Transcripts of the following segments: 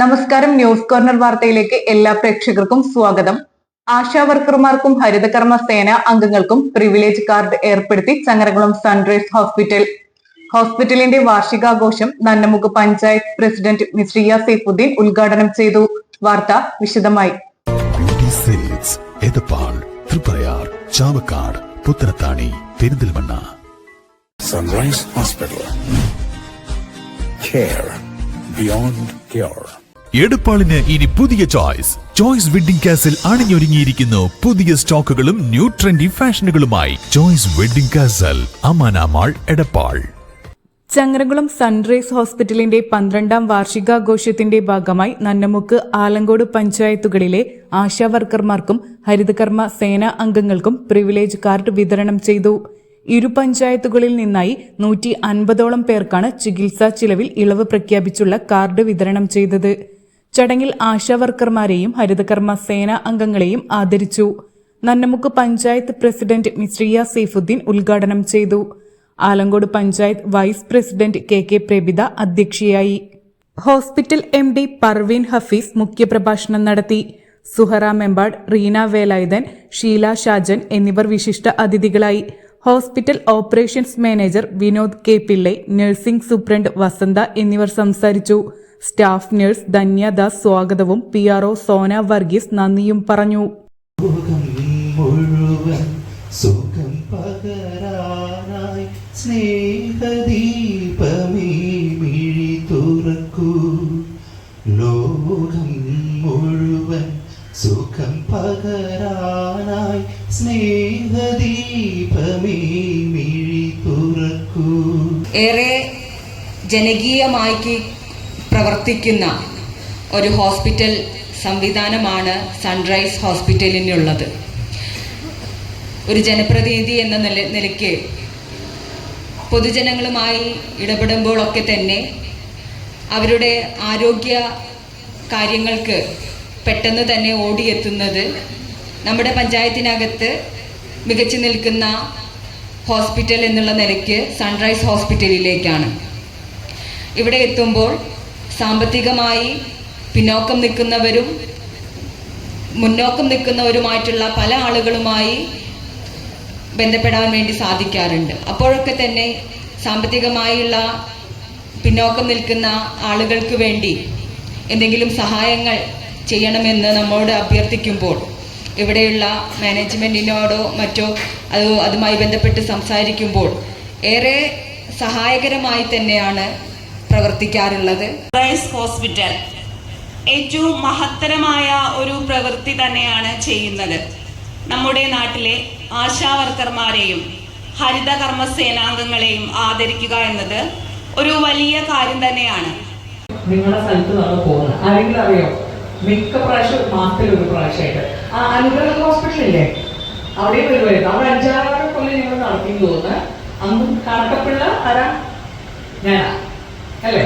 നമസ്കാരം news corner വാർത്തയിലേക്ക് എല്ലാ പ്രേക്ഷകർക്കും സ്വാഗതം. ആശാ വർക്കർമാർക്കും ഹരിതകർമ്മ സേന അംഗങ്ങൾക്കും പ്രിവിലേജ് കാർഡ് ഏർപ്പെടുത്തി ചങ്ങരകുളം സൺറൈസ് ഹോസ്പിറ്റൽ ഹോസ്പിറ്റലിന്റെ വാർഷികാഘോഷം നന്നമുക്ക് പഞ്ചായത്ത് പ്രസിഡന്റ് മിശ്രിയ സൈഫുദ്ദീൻ ഉദ്ഘാടനം ചെയ്തു. വാർത്ത വിശദമായി. Chavakkad Puthanathani Perinthalmanna. Sunrise hospital Care beyond cure. എടപ്പാളിന് ഇനി പുതിയ ചോയ്സ്. ചോയ്സ് വെഡിംഗ് കാസിൽ അണിഞ്ഞൊരുങ്ങിയിരിക്കുന്നു പുതിയ സ്റ്റോക്കുകളും new trendy ഫാഷനുകളുമായി. Choice wedding castle Amana mall Edappal. Changaramkulam sunrise ഹോസ്പിറ്റലിന്റെ പന്ത്രണ്ടാം വാർഷികാഘോഷത്തിന്റെ ഭാഗമായി നന്നമുക്ക് ആലങ്കോട് പഞ്ചായത്തുകളിലെ ആശാവർക്കർമാർക്കും ഹരിതകർമ്മ സേനാ അംഗങ്ങൾക്കും പ്രിവിലേജ് കാർഡ് വിതരണം ചെയ്തു. ഇരു പഞ്ചായത്തുകളിൽ നിന്നായി നൂറ്റി അൻപതോളം പേർക്കാണ് ചികിത്സാ ചിലവിൽ ഇളവ് പ്രഖ്യാപിച്ചുള്ള കാർഡ് വിതരണം ചെയ്തത്. ചടങ്ങിൽ ആശാവർക്കർമാരെയും ഹരിതകർമ്മ സേനാ അംഗങ്ങളെയും ആദരിച്ചു. നന്നമുക്ക് പഞ്ചായത്ത് പ്രസിഡന്റ് മിശ്രിയ സൈഫുദ്ദീൻ ഉദ്ഘാടനം ചെയ്തു. Alangode panchayat vice president K K Prebitha അധ്യക്ഷയായി. Hospital M D Parveen Hafeez മുഖ്യപ്രഭാഷണം നടത്തി. സുഹറ മെമ്പാട് റീന വേലായുധൻ ഷീല ഷാജൻ എന്നിവർ വിശിഷ്ട അതിഥികളായി. Hospital operations manager Vinod K Pillai nursing superintendent Vasantha എന്നിവർ സംസാരിച്ചു. സ്റ്റാഫ് നഴ്സ് ധന്യദാസ് സ്വാഗതവും P R O Sona Varghese നന്ദിയും പറഞ്ഞു. സുഖം പകരാനായി സ്നേഹദീപമേ മിഴി തുറക്കൂ ലോകം മുഴുവൻ സുഖം പകരാനായി സ്നേഹദീപമേ മിഴി തുറക്കൂ ഏറെ ജനകീയമായി പ്രവർത്തിക്കുന്ന ഒരു ഹോസ്പിറ്റൽ സംവിധാനമാണ് സൺറൈസ് ഹോസ്പിറ്റലിനുള്ളത്. ഒരു ജനപ്രതിനിധി എന്ന നില നിലയ്ക്ക് പൊതുജനങ്ങളുമായി ഇടപെടുമ്പോഴൊക്കെ തന്നെ അവരുടെ ആരോഗ്യ കാര്യങ്ങൾക്ക് പെട്ടെന്ന് തന്നെ ഓടിയെത്തുന്നത് നമ്മുടെ പഞ്ചായത്തിനകത്ത് മികച്ചു നിൽക്കുന്ന ഹോസ്പിറ്റൽ എന്നുള്ള നിലയ്ക്ക് സൺറൈസ് ഹോസ്പിറ്റലിലേക്കാണ്. ഇവിടെ എത്തുമ്പോൾ സാമ്പത്തികമായി പിന്നോക്കം നിൽക്കുന്നവരും മുന്നോക്കം നിൽക്കുന്നവരുമായിട്ടുള്ള പല ആളുകളുമായി ബന്ധപ്പെടാൻ വേണ്ടി സാധിക്കാറുണ്ട്. അപ്പോഴൊക്കെ തന്നെ സാമ്പത്തികമായുള്ള പിന്നോക്കം നിൽക്കുന്ന ആളുകൾക്ക് വേണ്ടി എന്തെങ്കിലും സഹായങ്ങൾ ചെയ്യണമെന്ന് നമ്മോട് അഭ്യർത്ഥിക്കുമ്പോൾ ഇവിടെയുള്ള മാനേജ്മെന്റിനോടോ മറ്റോ അത് അതുമായി ബന്ധപ്പെട്ട് സംസാരിക്കുമ്പോൾ ഏറെ സഹായകരമായി തന്നെയാണ് പ്രവർത്തിക്കാറുള്ളത് റൈസ് ഹോസ്പിറ്റൽ. ഏറ്റവും മഹത്തരമായ ഒരു പ്രവൃത്തി തന്നെയാണ് ചെയ്യുന്നത്. നമ്മുടെ നാട്ടിലെ ആശാവർക്കർമാരെയും ഹരിത കർമ്മസേനാംഗങ്ങളെയും ആദരിക്കുക എന്നത് ഒരു വലിയ കാര്യം തന്നെയാണ്. നിങ്ങളുടെ സ്ഥലത്ത് നമ്മൾ പോകുന്നത്. ആരെങ്കിലും അറിയോ? മിക്ക പ്രാവശ്യം മാസത്തിൽ ഒരു പ്രാവശ്യമായിട്ട്. ആ അനുഗ്രഹ ഹോസ്പിറ്റൽ ഇല്ലേ? അവിടെ വരുമായിരുന്നു അവിടെ അഞ്ചാറ് കൊല്ലം ഞങ്ങൾ നടത്തി തോന്നുന്നു. അന്ന് കണക്കപ്പിള്ള ആരാ? ഞാനാ. അല്ലേ?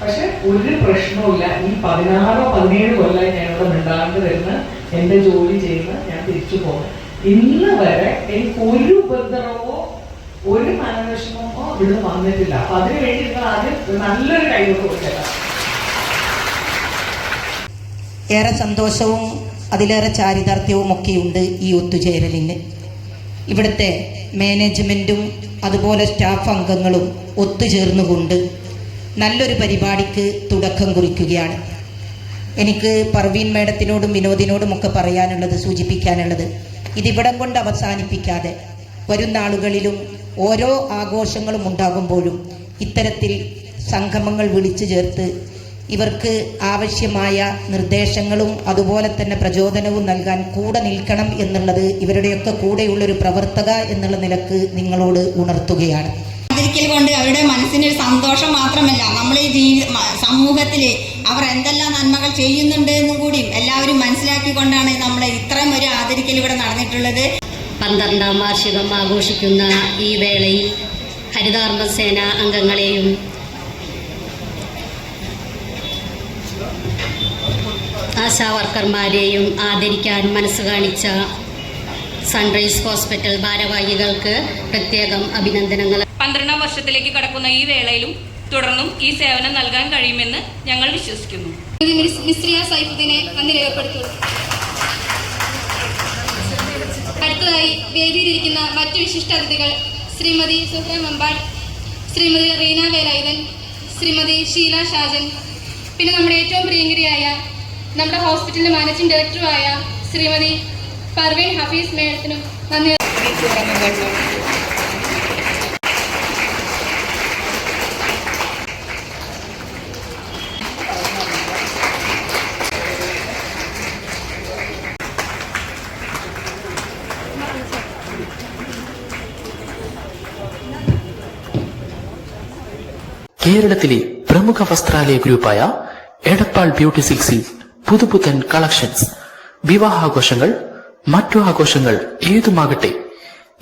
പക്ഷെ ഒരു പ്രശ്നവുമില്ല. ഈ പതിനാറോ പതിനേഴ് കൊല്ലമായി ഇവിടെ മിണ്ടാണ്ട് വരുന്ന എന്റെ ജോലി ചെയ്യുന്ന ഞാൻ തിരിച്ചു പോകും. ഇന്ന് വരെ എനിക്ക് ഒരു ഉപദ്രവമോ ഒരു മനോവിഷമോ ഇവിടെ വന്നിട്ടില്ല. അപ്പൊ അതിനു വേണ്ടി നിങ്ങൾ ആദ്യം നല്ലൊരു കൈകൊണ്ട് കൊടുക്കുക ഏറെ സന്തോഷവും അതിലേറെ ചാരിതാർത്ഥ്യവും ഒക്കെയുണ്ട് ഈ ഒത്തുചേരലിന്. ഇവിടുത്തെ മാനേജ്മെന്റും അതുപോലെ സ്റ്റാഫ് അംഗങ്ങളും ഒത്തുചേർന്നുകൊണ്ട് നല്ലൊരു പരിപാടിക്ക് തുടക്കം കുറിക്കുകയാണ്. എനിക്ക് പർവീൻ മേഡത്തിനോടും വിനോദിനോടും ഒക്കെ പറയാനുള്ളത് സൂചിപ്പിക്കാനുള്ളത് ഇതിവിടം കൊണ്ട് അവസാനിപ്പിക്കാതെ വരും നാളുകളിലും ഓരോ ആഘോഷങ്ങളും ഉണ്ടാകുമ്പോഴും ഇത്തരത്തിൽ സംഗമങ്ങൾ വിളിച്ചു ചേർത്ത് ഇവർക്ക് ആവശ്യമായ നിർദ്ദേശങ്ങളും അതുപോലെ തന്നെ പ്രചോദനവും നൽകാൻ കൂടെ നിൽക്കണം എന്നുള്ളത് ഇവരുടെയൊക്കെ കൂടെയുള്ളൊരു പ്രവർത്തക എന്നുള്ള നിലയ്ക്ക് നിങ്ങളോട് ഉണർത്തുകയാണ്. ആദരിക്കൽ കൊണ്ട് അവരുടെ മനസ്സിനൊരു സന്തോഷം മാത്രമല്ല നമ്മൾ ഈ ജീവി സമൂഹത്തിൽ അവർ എന്തെല്ലാം നന്മകൾ ചെയ്യുന്നുണ്ട് എന്നും കൂടിയും എല്ലാവരും മനസ്സിലാക്കിക്കൊണ്ടാണ് നമ്മൾ ഇത്രയും ഒരു ആദരിക്കൽ ഇവിടെ നടന്നിട്ടുള്ളത്. പന്ത്രണ്ടാം വാർഷികം ആഘോഷിക്കുന്ന ഈ വേളയിൽ ഹരിതകർമ്മസേന അംഗങ്ങളെയും ആശാ വർക്കർമാരെയും ആദരിക്കാൻ മനസ്സ് കാണിച്ച സൺറൈസ് ഹോസ്പിറ്റൽ ഭാരവാഹികൾക്ക് പ്രത്യേകം അഭിനന്ദനങ്ങൾ. പന്ത്രണ്ടാം വർഷത്തിലേക്ക് കടക്കുന്ന ഈ വേളയിലും തുടർന്നും ഈ സേവനം നൽകാൻ കഴിയുമെന്ന് ഞങ്ങൾ വിശ്വസിക്കുന്നു. മിസ്രിയ സൈഫുദ്ദീനെ നന്ദി രേഖപ്പെടുത്തുന്നു. അടുത്തതായി വേദിയിലിരിക്കുന്ന മറ്റു വിശിഷ്ട അതിഥികൾ ശ്രീമതി സുഹ്ര മമ്പാൻ ശ്രീമതി റീന വേലായുധൻ ശ്രീമതി ഷീല ഷാജൻ പിന്നെ നമ്മുടെ ഏറ്റവും പ്രിയങ്കരിയായ നമ്മുടെ ഹോസ്പിറ്റലിന്റെ മാനേജിംഗ് ഡയറക്ടറുമായ ശ്രീമതി പർവീൻ ഹഫീസ് മേഡത്തിനും നന്ദി കേരളത്തിലെ പ്രമുഖ വസ്ത്രാലയ ഗ്രൂപ്പായ എടപ്പാൾ ബ്യൂട്ടി സിൽക്സിൽ പുതുപുത്തൻ കളക്ഷൻസ് വിവാഹാഘോഷങ്ങൾ മറ്റു ആഘോഷങ്ങൾ ഏതുമാകട്ടെ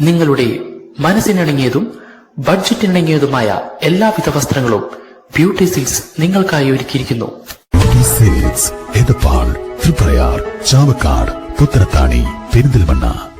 നിങ്ങളുടെ മനസ്സിനിണങ്ങിയതും ബഡ്ജറ്റിനിണങ്ങിയതുമായ എല്ലാവിധ വസ്ത്രങ്ങളും ബ്യൂട്ടി സിൽസ് നിങ്ങൾക്കായി ഒരുക്കിയിരിക്കുന്നു. ചാവക്കാട് പുത്തനത്താണി പെരിന്തൽമണ്ണ